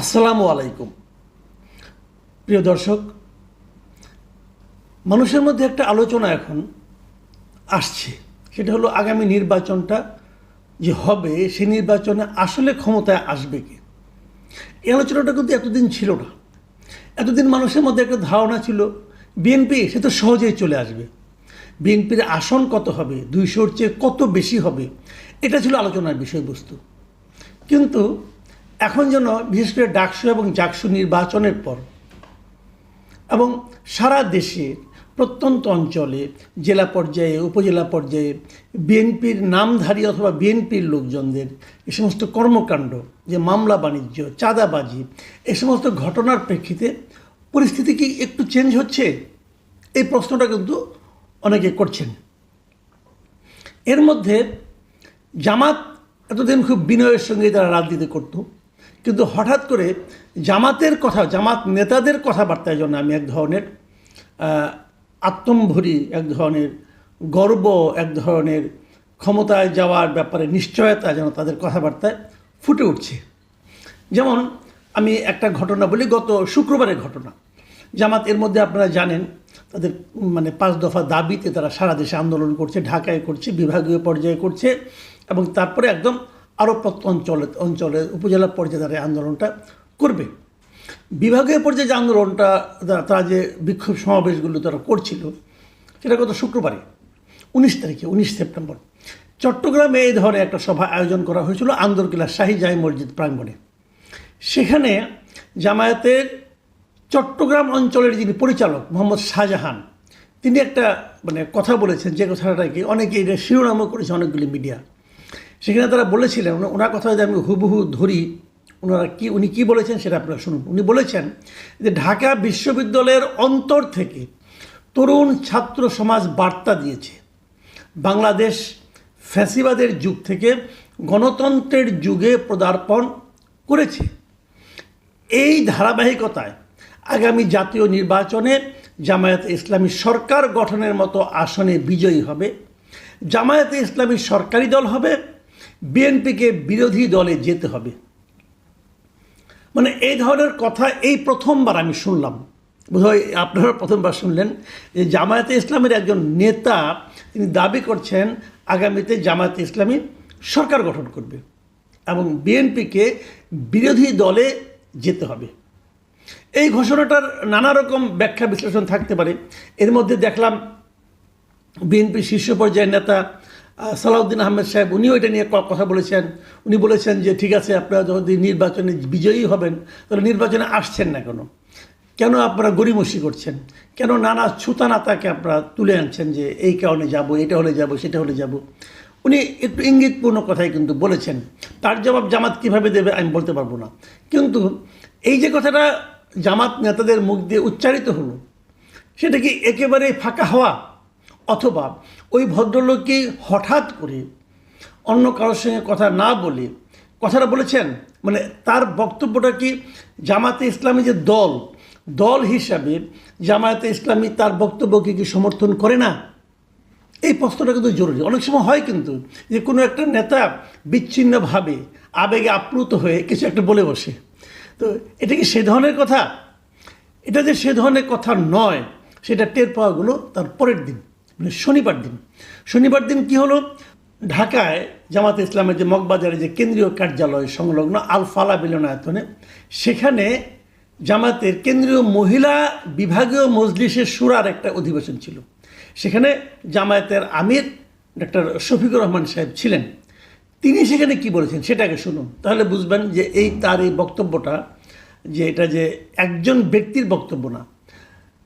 আসসালামু আলাইকুম। প্রিয় দর্শক, মানুষের মধ্যে একটা আলোচনা এখন আসছে। সেটা হলো আগামী নির্বাচনটা যে হবে সেই নির্বাচনে আসলে ক্ষমতায় আসবে কি? এই আলোচনাটা কিন্তু এতদিন ছিল না। এতদিন মানুষের মধ্যে একটা ধারণা ছিল বিএনপি সে তো সহজেই চলে আসবে। বিএনপির আসন কত হবে, দুইশোর চেয়ে কত বেশি হবে, এটা ছিল আলোচনার বিষয়বস্তু। কিন্তু এখন যেন বিশেষ করে ডাকসু এবং জাকসু নির্বাচনের পর এবং সারা দেশে প্রত্যন্ত অঞ্চলে জেলা পর্যায়ে, উপজেলা পর্যায়ে বিএনপির নামধারী অথবা বিএনপির লোকজনদের এ সমস্ত কর্মকাণ্ড, যে মামলা বাণিজ্য, চাঁদাবাজি, এ সমস্ত ঘটনার প্রেক্ষিতে পরিস্থিতি কি একটু চেঞ্জ হচ্ছে? এই প্রশ্নটা কিন্তু অনেকে করছেন। এর মধ্যে জামাত এতদিন খুব বিনয়ের সঙ্গে তারা রাজনীতি করত। কিন্তু হঠাৎ করে জামাতের কথা, জামাত নেতাদের কথাবার্তায় জন্য আমি এক ধরনের আত্মম্ভরি, এক ধরনের গর্ব, এক ধরনের ক্ষমতায় যাওয়ার ব্যাপারে নিশ্চয়তা যেন তাদের কথাবার্তায় ফুটে উঠছে। যেমন আমি একটা ঘটনা বলি, গত শুক্রবারের ঘটনা। জামাত এর মধ্যে আপনারা জানেন, তাদের মানে পাঁচ দফা দাবিতে তারা সারা দেশে আন্দোলন করছে, ঢাকায় করছে, বিভাগীয় পর্যায়ে করছে এবং তারপরে একদম আরও অঞ্চলে অঞ্চলে উপজেলা পর্যায়ে তারা আন্দোলনটা করবে। বিভাগীয় পর্যায়ে যে আন্দোলনটা তারা- যে বিক্ষোভ সমাবেশগুলো তারা করছিল, সেটা গত শুক্রবারে, উনিশ তারিখে, উনিশ সেপ্টেম্বর। চট্টগ্রামে এই ধরনের একটা সভা আয়োজন করা হয়েছিল আন্দরকিল্লা শাহী জাহি মসজিদ প্রাঙ্গণে। সেখানে জামায়াতের চট্টগ্রাম অঞ্চলের যিনি পরিচালক মোহাম্মদ শাহজাহান, তিনি একটা মানে কথা বলেছেন, যে কথাটা কি অনেকে এটা শিরোনামও করেছে অনেকগুলি মিডিয়া। সেখানে তারা বলেছিলেন ওনার কথা যদি আমি হুবহু ধরি ওনারা কি উনি কি বলেছেন সেটা আপনারা শুনুন। উনি বলেছেন যে ঢাকা বিশ্ববিদ্যালয়ের অন্তর থেকে তরুণ ছাত্র সমাজ বার্তা দিয়েছে, বাংলাদেশ ফ্যাসিবাদের যুগ থেকে গণতন্ত্রের যুগে পদার্পণ করেছে। এই ধারাবাহিকতায় আগামী জাতীয় নির্বাচনে জামায়াতে ইসলামী সরকার গঠনের মতো আসনে বিজয়ী হবে, জামায়াতে ইসলামী সরকারি দল হবে বিএনপিকে বিরোধী দলে যেতে হবে। মানে এই ধরনের কথা এই প্রথমবার আমি শুনলাম। বোধহয় আপনারা প্রথমবার শুনলেন যে জামায়াতে ইসলামের একজন নেতা তিনি দাবি করছেন আগামীতে জামায়াতে ইসলামী সরকার গঠন করবে এবং বিএনপিকে বিরোধী দলে যেতে হবে। এই ঘোষণাটার নানা রকম ব্যাখ্যা বিশ্লেষণ থাকতে পারে। এর মধ্যে দেখলাম বিএনপি শীর্ষ পর্যায়ের নেতা সালাউদ্দিন আহমেদ সাহেব, উনিও এটা নিয়ে কথা বলেছেন। উনি বলেছেন যে, ঠিক আছে, আপনারা যদি নির্বাচনে বিজয়ী হবেন, তাহলে নির্বাচনে আসছেন না কেন? কেন আপনারা গরিমসি করছেন? কেন নানা ছুতানাতাকে আপনারা তুলে আনছেন যে, এই কারণে যাব, এটা হলে যাব, সেটা হলে যাব? উনি একটু ইঙ্গিতপূর্ণ কথাই কিন্তু বলেছেন। তার জবাব জামাত কীভাবে দেবে আমি বলতে পারব না। কিন্তু এই যে কথাটা জামাত নেতাদের মুখ দিয়ে উচ্চারিত হলো, সেটা কি একেবারে ফাঁকা হওয়া? অথবা ওই ভদ্রলোককে হঠাৎ করে অন্য কারোর সঙ্গে কথা না বলে কথাটা বলেছেন? মানে তার বক্তব্যটা কি জামাতে ইসলামী যে দল দল হিসাবে জামায়াতে ইসলামী তার বক্তব্যকে কি সমর্থন করে না? এই প্রশ্নটা কিন্তু জরুরি। অনেক সময় হয় কিন্তু যে কোনো একটা নেতা বিচ্ছিন্নভাবে, আবেগে আপ্লুত হয়ে কিছু একটা বলে বসে। তো এটা কি সে ধরনের কথা? এটা যে সে ধরনের কথা নয়, সেটা টের পাওয়াগুলো তার পরের দিন। মানে শনিবার দিন। শনিবার দিন কি হলো? ঢাকায় জামাতে ইসলামের যে মগবাজারে যে কেন্দ্রীয় কার্যালয় সংলগ্ন আলফালা মিলনায়তনে, সেখানে জামাতের কেন্দ্রীয় মহিলা বিভাগীয় মজলিসের সুরার একটা অধিবেশন ছিল। সেখানে জামায়াতের আমির ডক্টর শফিকুর রহমান সাহেব ছিলেন। তিনি সেখানে কি বলেছেন সেটাকে শুনুন। তাহলে বুঝবেন যে এই তার এই বক্তব্যটা যে এটা যে একজন ব্যক্তির বক্তব্য না।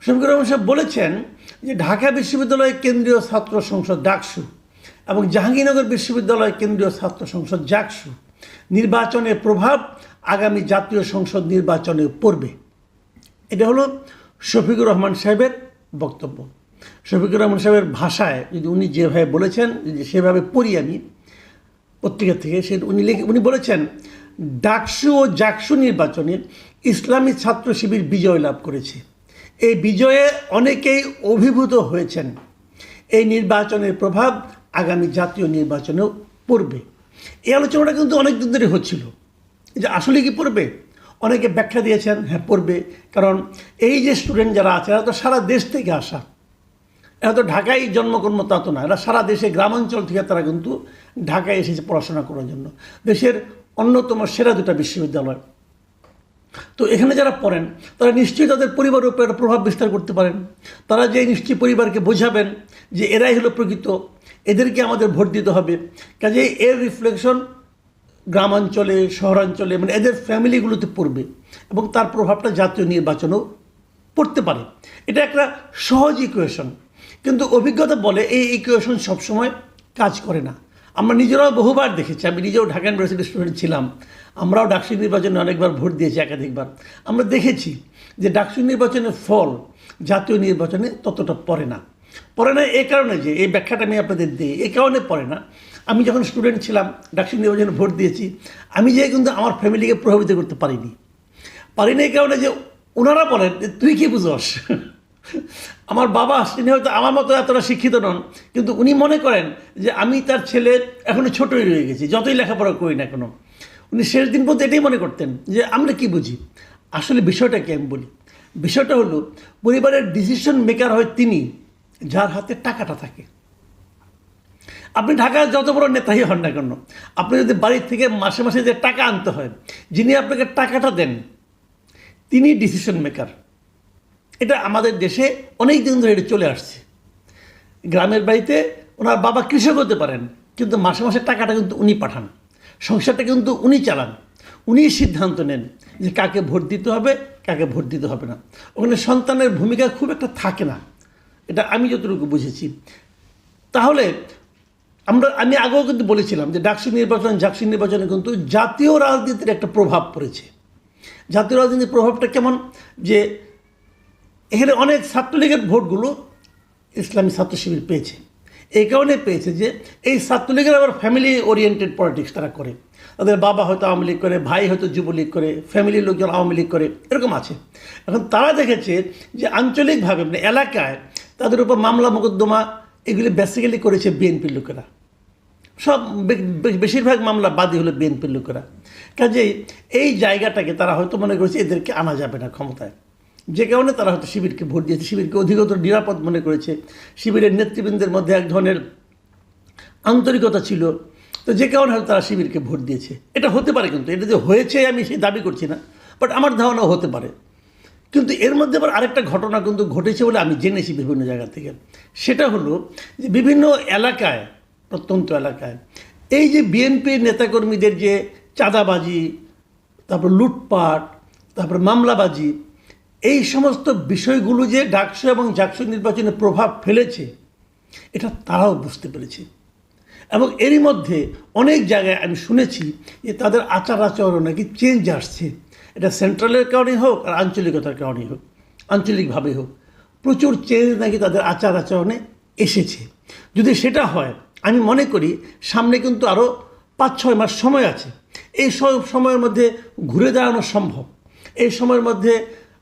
শফিকুর রহমান সাহেব বলেছেন যে ঢাকা বিশ্ববিদ্যালয় কেন্দ্রীয় ছাত্র সংসদ ডাকসু এবং জাহাঙ্গীরনগর বিশ্ববিদ্যালয় কেন্দ্রীয় ছাত্র সংসদ জাকসু নির্বাচনের প্রভাব আগামী জাতীয় সংসদ নির্বাচনে পড়বে এটা হলো শফিকুর রহমান সাহেবের বক্তব্য। শফিকুর রহমান সাহেবের ভাষায় যদি উনি যেভাবে বলেছেন সেভাবে পড়ি আমি পত্রিকা থেকে, সে উনি লিখে, উনি বলেছেন, ডাকসু ও জাকসু নির্বাচনে ইসলামী ছাত্র শিবির বিজয় লাভ করেছে। এই বিজয়ে অনেকেই অভিভূত হয়েছেন। এই নির্বাচনের প্রভাব আগামী জাতীয় নির্বাচনেও পড়বে। এই আলোচনাটা কিন্তু অনেক দিন ধরে হচ্ছিল। যে আসলে কি পড়বে? অনেকে ব্যাখ্যা দিয়েছেন হ্যাঁ পড়বে। কারণ এই যে স্টুডেন্ট যারা আছে, এরা তো সারা দেশ থেকে আসা। এরা তো ঢাকায় জন্মকর্ম তা তো না। এরা সারা দেশে গ্রামাঞ্চল থেকে তারা কিন্তু ঢাকায় এসেছে পড়াশোনা করার জন্য। দেশের অন্যতম সেরা দুটা বিশ্ববিদ্যালয় তো এখানে যারা পড়েন, তারা নিশ্চয়ই তাদের পরিবারের উপর একটা প্রভাব বিস্তার করতে পারেন। তারা যে নিশ্চয়ই পরিবারকে বোঝাবেন যে এরাই হলো প্রকৃত, এদেরকে আমাদের ভোট দিতে হবে। কাজে এর রিফ্লেকশন গ্রামাঞ্চলে, শহরাঞ্চলে মানে এদের ফ্যামিলিগুলোতে পড়বে এবং তার প্রভাবটা জাতীয় নির্বাচনেও পড়তে পারে। এটা একটা সহজ ইকুয়েশন কিন্তু অভিজ্ঞতা বলে এই ইকুয়েশন সবসময় কাজ করে না। আমরা নিজেরাও বহুবার দেখেছি, আমি নিজেও ঢাকা ইউনিভার্সিটির স্টুডেন্ট ছিলাম, আমরাও ডাকসু নির্বাচনে অনেকবার ভোট দিয়েছি একাধিকবার। আমরা দেখেছি যে ডাকসু নির্বাচনের ফল জাতীয় নির্বাচনে ততটা পড়ে না। পড়ে না এই কারণে যে, এই ব্যাখ্যাটা আমি আপনাদের দিই এই কারণে পড়ে না। আমি যখন স্টুডেন্ট ছিলাম, ডাকসু নির্বাচনে ভোট দিয়েছি, আমি যে কিন্তু আমার ফ্যামিলিকে প্রভাবিত করতে পারিনি। পারিনি এই কারণে যে ওনারা বলেন তুই কি বুঝস? আমার বাবা তিনি হয়তো আমার মতো এতটা শিক্ষিত নন, কিন্তু উনি মনে করেন যে আমি তার ছেলে এখনও ছোটই রয়ে গেছি, যতই লেখাপড়া করি না কোনো। উনি শেষ দিন পর্যন্ত এটাই মনে করতেন যে আমরা কি বুঝি? আসলে বিষয়টা কি আমি বলি? বিষয়টা হলো, পরিবারের ডিসিশন মেকার হয় তিনি, যার হাতে টাকাটা থাকে। আপনি ঢাকায় যত বড় নেতাই হন না কেন, আপনি যদি বাড়ির থেকে মাসে মাসে যে টাকা আনতে হয়, যিনি আপনাকে টাকাটা দেন, তিনি ডিসিশন মেকার এটা আমাদের দেশে অনেক দিন ধরে এটা চলে আসছে। গ্রামের বাড়িতে ওনার বাবা কৃষক হতে পারেন, কিন্তু মাসে মাসে টাকাটা কিন্তু উনি পাঠান। সংসারটা কিন্তু উনি চালান। উনিই সিদ্ধান্ত নেন যে কাকে ভোট দিতে হবে, কাকে ভোট দিতে হবে না। ওখানে সন্তানের ভূমিকা খুব একটা থাকে না। এটা আমি যতটুকু বুঝেছি। তাহলে আমরা, আমি আগেও কিন্তু বলেছিলাম যে ডাকসু নির্বাচন জাকসু নির্বাচনে কিন্তু জাতীয় রাজনীতির একটা প্রভাব পড়েছে। জাতীয় রাজনীতির প্রভাবটা কেমন? যে এখানে অনেক ছাত্রলীগের ভোটগুলো ইসলামী ছাত্র শিবির পেয়েছে। এই কারণে পেয়েছে যে এই ছাত্রলীগের আবার ফ্যামিলি ওরিয়েন্টেড পলিটিক্স তারা করে। তাদের বাবা হয়তো আওয়ামী লীগ করে, ভাই হয়তো যুবলীগ করে ফ্যামিলির লোকজন আওয়ামী লীগ করে, এরকম আছে। এখন তারা দেখেছে যে আঞ্চলিকভাবে মানে এলাকায় তাদের উপর মামলা, মোকদ্দমা এগুলি বেসিক্যালি করেছে বিএনপির লোকেরা। সব বেশিরভাগ মামলা বাদী হলো বিএনপির লোকেরা। কাজেই এই জায়গাটাকে তারা হয়তো মনে করেছে এদেরকে আনা যাবে না ক্ষমতায়। যে কারণে তারা হয়তো শিবিরকে ভোট দিয়েছে। শিবিরকে অধিকতর নিরাপদ মনে করেছে। শিবিরের নেতৃবৃন্দের মধ্যে এক ধরনের আন্তরিকতা ছিল। তো যে কারণে হয়তো তারা শিবিরকে ভোট দিয়েছে। এটা হতে পারে কিন্তু। এটা যে হয়েছে আমি সেই দাবি করছি না। বাট আমার ধারণাও হতে পারে। কিন্তু এর মধ্যে আবার আরেকটা ঘটনা কিন্তু ঘটেছে বলে আমি জেনেছি বিভিন্ন জায়গা থেকে। সেটা হলো যে বিভিন্ন এলাকায়, প্রত্যন্ত এলাকায়, এই যে বিএনপির নেতাকর্মীদের যে চাঁদাবাজি, তারপর লুটপাট, তারপর মামলাবাজি এই সমস্ত বিষয়গুলো যে ডাকসু এবং জাকসু নির্বাচনে প্রভাব ফেলেছে, এটা তারাও বুঝতে পেরেছে। এবং এরই মধ্যে অনেক জায়গায় আমি শুনেছি যে তাদের আচার আচরণ নাকি চেঞ্জ আসছে। এটা সেন্ট্রালের কারণেই হোক আর আঞ্চলিকতার কারণেই হোক আঞ্চলিকভাবেই হোক। প্রচুর চেঞ্জ নাকি তাদের আচার আচরণে এসেছে। যদি সেটা হয়, আমি মনে করি সামনে কিন্তু আরও পাঁচ ছয় মাস সময় আছে। এই সব সময়ের মধ্যে ঘুরে দাঁড়ানো সম্ভব। এই সময়ের মধ্যে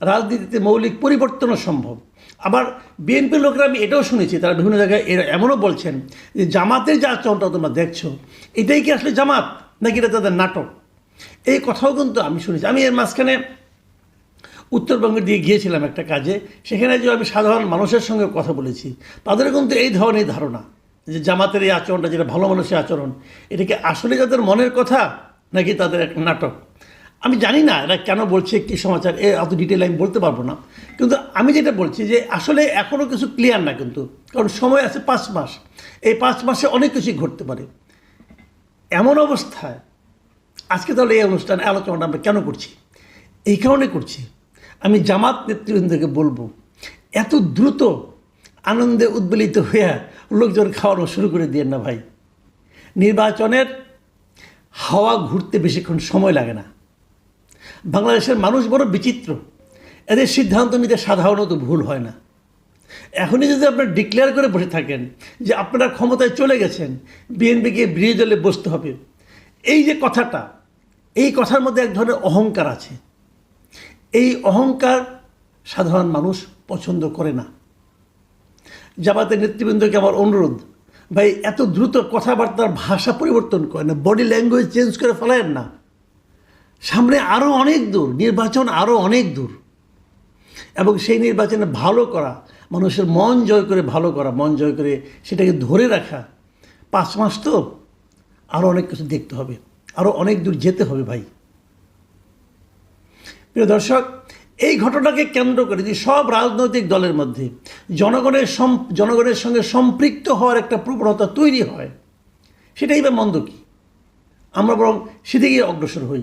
রাজনীতিতে মৌলিক পরিবর্তনও সম্ভব। আবার বিএনপির লোকেরা আমি এটাও শুনেছি, তারা বিভিন্ন জায়গায় এরা এমনও বলছেন যে জামাতের যে আচরণটা তোমরা দেখছ, এটাই কি আসলে জামাত, নাকি এটা তাদের নাটক? এই কথাও কিন্তু আমি শুনেছি। আমি এর মাঝখানে উত্তরবঙ্গের দিয়ে গিয়েছিলাম একটা কাজে, সেখানে যে আমি সাধারণ মানুষের সঙ্গে কথা বলেছি, তাদের কিন্তু এই ধরনের ধারণা যে জামাতের এই আচরণটা, যেটা ভালো মানুষের আচরণ, এটা কি আসলে তাদের মনের কথা, নাকি তাদের একটা নাটক? আমি জানি না এরা কেন বলছে, কী সমাচার, এ অত ডিটেল আমি বলতে পারব না। কিন্তু আমি যেটা বলছি যে আসলে এখনও কিছু ক্লিয়ার না কিন্তু, কারণ সময় আছে পাঁচ মাস। এই পাঁচ মাসে অনেক কিছুই ঘটতে পারে। এমন অবস্থায়, আজকে তাহলে এই অনুষ্ঠানে আলোচনাটা আমরা কেন করছি? এই কারণে করছি। আমি জামাত নেতৃবৃন্দকে বলব, এত দ্রুত আনন্দে উদ্বেলিত হয়ে লোকজন খাওয়ানো শুরু করে দিয়ে না ভাই। নির্বাচনের হাওয়া ঘুরতে বেশিক্ষণ সময় লাগে না। বাংলাদেশের মানুষ বড় বিচিত্র। এদের সিদ্ধান্ত নিতে সাধারণত ভুল হয় না। এখনই যদি আপনারা ডিক্লেয়ার করে বসে থাকেন যে আপনারা ক্ষমতায় চলে গেছেন, বিএনপিকে বিরোধী দলে বসতে হবে, এই যে কথাটা, এই কথার মধ্যে এক ধরনের অহংকার আছে। এই অহংকার সাধারণ মানুষ পছন্দ করে না। জামাতের নেতৃবৃন্দকে আমার অনুরোধ, ভাই, এত দ্রুত কথাবার্তার ভাষা পরিবর্তন করেন না বডি ল্যাঙ্গুয়েজ চেঞ্জ করে ফেলেন না। সামনে আরও অনেক দূর, নির্বাচন আরও অনেক দূর। এবং সেই নির্বাচনে ভালো করা, মানুষের মন জয় করে ভালো করা, মন জয় করে সেটাকে ধরে রাখা, পাঁচ মাস তো আরও অনেক কিছু দেখতে হবে আরও অনেক দূর যেতে হবে ভাই। প্রিয় দর্শক, এই ঘটনাকে কেন্দ্র করে যে সব রাজনৈতিক দলের মধ্যে জনগণের জনগণের সঙ্গে সম্পৃক্ত হওয়ার একটা প্রবণতা তৈরি হয়, সেটাই বা মন্দ কি? আমরা বরং সেদিকেই অগ্রসর হই।